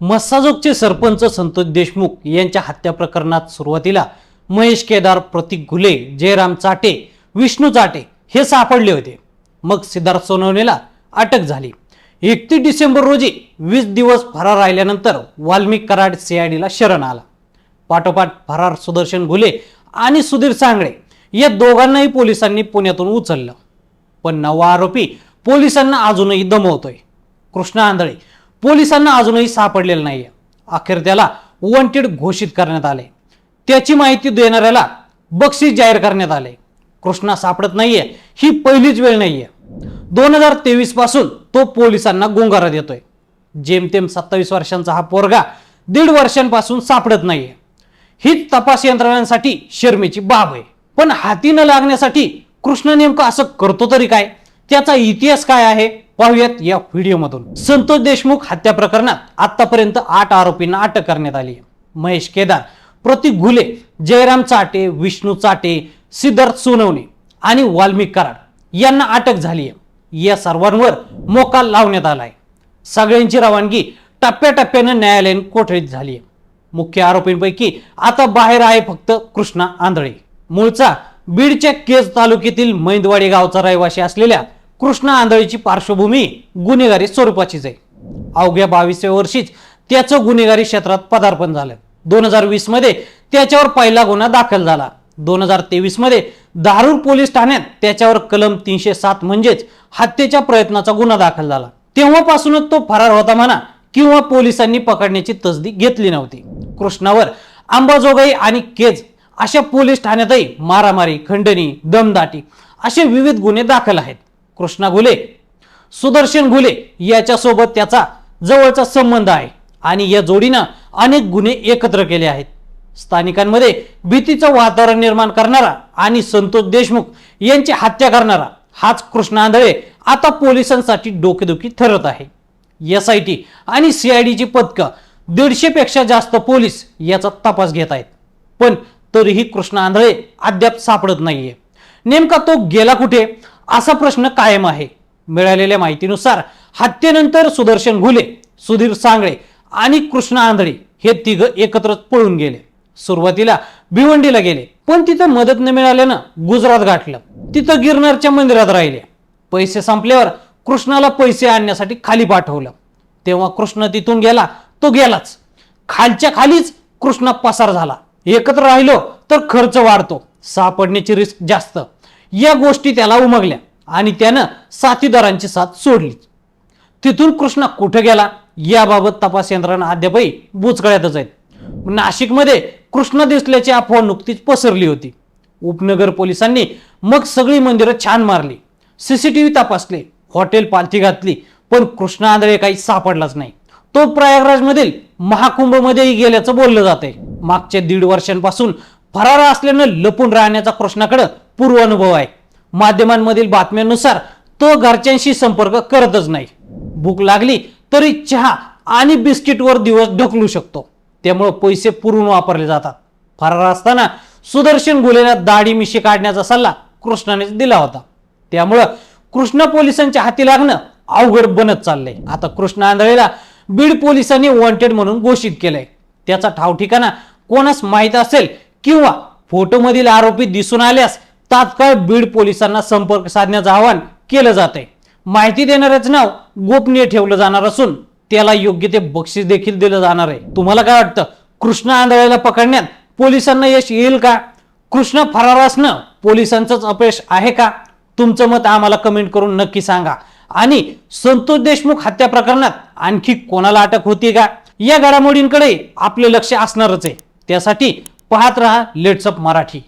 मस्साजोगचे सरपंच संतोष देशमुख यांच्या हत्या प्रकरणात सुरुवातीला महेश केदार प्रतीक घुले जयराम चाटे विष्णू चाटे हे सापडले होते. मग सिद्धार्थ सोनवणेला अटक झाली. एकतीस डिसेंबर रोजी वीस दिवस फरार राहिल्यानंतर वाल्मिक कराड सीआयडीला शरण आला. पाठोपाठ फरार सुदर्शन घुले आणि सुधीर सांगळे या दोघांनाही पोलिसांनी पुण्यातून उचललं. पण नवा आरोपी पोलिसांना अजूनही दमवतोय. कृष्णा आंधळे पोलिसांना अजूनही सापडलेलं नाहीये. अखेर त्याला वॉन्टेड घोषित करण्यात आले. त्याची माहिती देणाऱ्याला बक्षीस जाहीर करण्यात आले. कृष्णा सापडत नाहीये ही पहिलीच वेळ नाहीये. दोन हजार तेवीसपासून तो पोलिसांना गुंगारा देतोय जेमतेम सत्तावीस वर्षांचा हा पोरगा दीड वर्षांपासून सापडत नाहीये. ही तपास यंत्रणांसाठी शर्मेची बाब आहे. पण हाती न लागण्यासाठी कृष्ण नेमकं असं करतो तरी काय? त्याचा इतिहास काय आहे पाहूयात या व्हिडिओमधून संतोष देशमुख हत्या प्रकरणात आतापर्यंत आठ आरोपींना अटक करण्यात आली महेश केदार प्रतीक घुले जयराम चाटे विष्णू चाटे सिद्धार्थ सोनवणे आणि वाल्मिक कराड यांना अटक झाली आहे. या सर्वांवर मोका लावण्यात आलाय. सगळ्यांची रवानगी टप्प्याटप्प्यानं न्यायालयीन कोठडीत झाली आहे. मुख्य आरोपींपैकी आता बाहेर आहे फक्त कृष्णा आंधळे. मूळचा बीडच्या केज तालुक्यातील मैंदवाडी गावचा रहिवासी असलेल्या कृष्णा आंधळीची पार्श्वभूमी गुन्हेगारी स्वरूपाचीच आहे. अवघ्या बावीसव्या वर्षीच त्याचं गुन्हेगारी क्षेत्रात पदार्पण झालं. दोन हजार वीसमध्ये त्याच्यावर पहिला गुन्हा दाखल झाला. दोन हजार तेवीसमध्ये पोलीस ठाण्यात त्याच्यावर कलम तीनशे सात म्हणजेच हत्येच्या प्रयत्नाचा गुन्हा दाखल झाला. तेव्हापासूनच तो फरार होता म्हणा किंवा पोलिसांनी पकडण्याची तसदी घेतली नव्हती. कृष्णावर अंबाजोगाई आणि केज अशा पोलीस ठाण्यातही मारामारी खंडणी दमदाटी असे विविध गुन्हे दाखल आहेत. कृष्णा घुले सुदर्शन घुले याच्यासोबत त्याचा जवळचा संबंध आहे. आणि या जोडीनं अनेक गुन्हे एकत्र केले आहेत. स्थानिकांमध्ये भीतीचं वातावरण निर्माण करणारा आणि संतोष देशमुख यांची हत्या करणारा हाच कृष्णा आंधळे आता पोलिसांसाठी डोकेदुखी ठरत आहे. एस आय टी आणि सीआयडीची पथकं दीडशेपेक्षा जास्त पोलीस याचा तपास घेत आहेत. पण तरीही कृष्णा आंधळे अद्याप सापडत नाहीये. नेमका तो गेला कुठे? असा प्रश्न कायम आहे. मिळालेल्या माहितीनुसार हत्येनंतर सुदर्शन घुले सुधीर सांगळे आणि कृष्णा आंधळे हे तिघ एकत्र पळून गेले. सुरुवातीला भिवंडीला गेले पण तिथं मदत न मिळाल्यानं गुजरात गाठलं. तिथं गिरनारच्या मंदिरात राहिले. पैसे संपल्यावर कृष्णाला पैसे आणण्यासाठी खाली पाठवलं. तेव्हा कृष्ण तिथून गेला तो गेलाच. खालच्या खालीच कृष्ण पसार झाला. एकत्र राहिलो तर खर्च वाढतो. सापडण्याची रिस्क जास्त. या गोष्टी त्याला उमगल्या आणि त्यानं साथीदारांची साथ सोडली. तिथून कृष्ण कुठे गेला? याबाबत तपास यंत्रणा अद्यापही बुचकळ्यातच आहेत. नाशिकमध्ये कृष्ण दिसल्याची अफवा नुकतीच पसरली होती. उपनगर पोलिसांनी मग सगळी मंदिरं छान मारली. सीसीटीव्ही तपासले हॉटेल पालथी घातली पण कृष्ण आंधळे काही सापडलाच नाही. तो प्रयागराजमधील महाकुंभमध्येही गेल्याचं बोललं जाते मागच्या दीड वर्षांपासून फरार असल्यानं लपून राहण्याचा कृष्णाकडं पूर्व अनुभव आहे. माध्यमांमधील बातम्यांनुसार तो घरच्यांशी संपर्क करतच नाही. भूक लागली तरी चहा आणि बिस्किटवर दिवस ढकलू शकतो. त्यामुळं पैसे पुरून वापरले जातात. फरार असताना सुदर्शन गुलेना दाढी मिशी काढण्याचा सल्ला कृष्णानेच दिला होता. त्यामुळं कृष्ण पोलिसांच्या हाती लागणं अवघड बनत चाललंय. आता कृष्ण आंधळेला बीड पोलिसांनी वॉन्टेड म्हणून घोषित केलंय. त्याचा ठाव ठिकाणा कोणास माहीत असेल किंवा फोटोमधील आरोपी दिसून आल्यास तात्काळ बीड पोलिसांना संपर्क साधण्याचं आवाहन केलं जात आहे माहिती देणाऱ्याचं नाव गोपनीय ठेवलं जाणार असून त्याला योग्य ते बक्षीस देखील दिलं जाणार आहे. तुम्हाला काय वाटतं? कृष्ण आंधळ्याला पकडण्यात पोलिसांना यश येईल का? कृष्ण फरार असणं पोलिसांचंच अपयश आहे का? तुमचं मत आम्हाला कमेंट करून नक्की सांगा. आणि संतोष देशमुख हत्या प्रकरणात आणखी कोणाला अटक होती का? या घडामोडींकडे आपले लक्ष असणारच आहे. त्यासाठी पाहत रहा लेट्सअप मराठी.